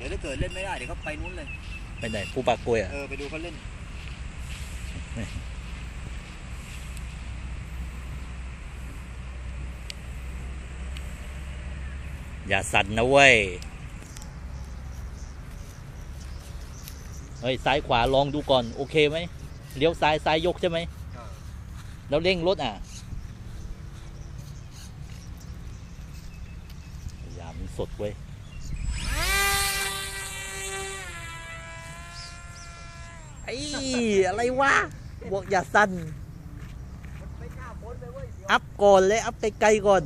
ดี๋ยวถ้าเกิดเล่นไม่ได้เดี๋ยวเขาไปนู้นเลย ไปไหนภูปากกล้วยอะ เออไปดูเขาเล่น อย่าสั่นนะเว้ย เฮ้ย ซ้ายขวาลองดูก่อน โอเคไหม เลี้ยวซ้าย ซ้ายยกใช่ไหม แล้วเร่งรถอะยามมันสดเว้ย ไอะไรวะบอกอย่าสั่นไม่กล้าพ้นอัพก่อนเลย อัพไกลๆก่อน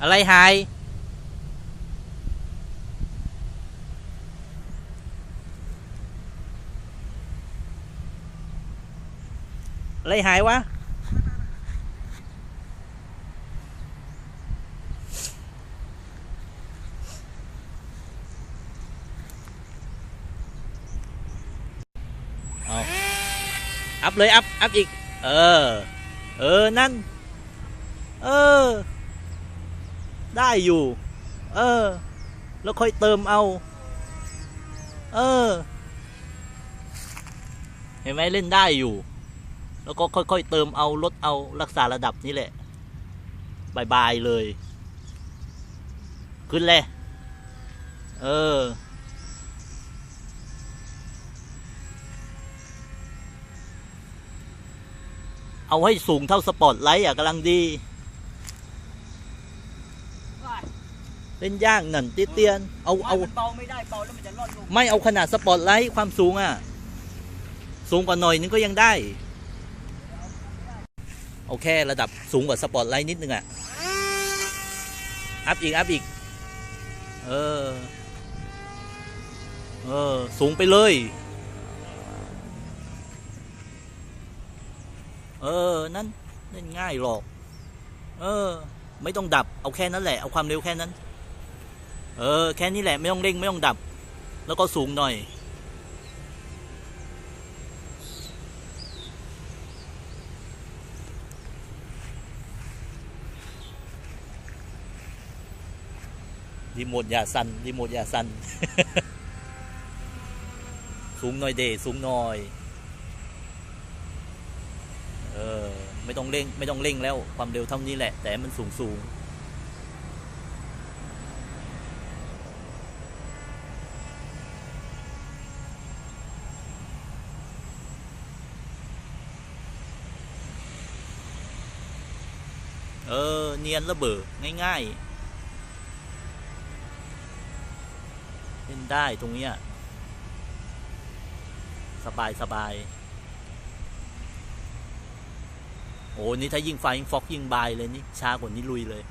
อะไรหายอะไรหายวะ ได้อยู่ เออ แล้วค่อยเติมเอา เออ เห็นไหมเล่นได้อยู่ แล้วก็ค่อยๆเติมเอาลดเอารักษาระดับนี้แหละบายบายเลย ขึ้นเลย เออเอาให้สูงเท่าสปอร์ตไลท์อะกำลังดี เล่นยากหนั่นเตี้ยนๆเอาเอามันเบาไม่ได้เบาแล้วมันจะรอดลงไม่เอาขนาดสปอร์ตไลท์ความสูงอะ สูงกว่าหน่อยนึงก็ยังได้ เอาแค่ระดับสูงกว่าสปอร์ตไลท์นิดนึงอะ อัพอีก อัพอีก เออ เออ สูงไปเลย เออ นั่นเล่นง่ายหรอก เออ ไม่ต้องดับ เอาแค่นั้นแหละ เอาความเร็วแค่นั้น เออ แค่นี้แหละไม่ต้องเร่งไม่ต้องดับ แล้วก็สูงหน่อย รีโมทอย่าสั่นรีโมทอย่าสั่นสูงหน่อยเดสูงหน่อย เออ ไม่ต้องเร่ง ไม่ต้องเร่งแล้ว ความเร็วเท่านี้แหละ แต่มันสูงสูง เออ เนียนระเบิดง่ายๆ เล่นได้ตรงเนี้ย สบายสบาย โอ้นี่ถ้ายิงไฟยิงฟอกยิงบายเลยนี่ช้ากว่านี้ลุยเลย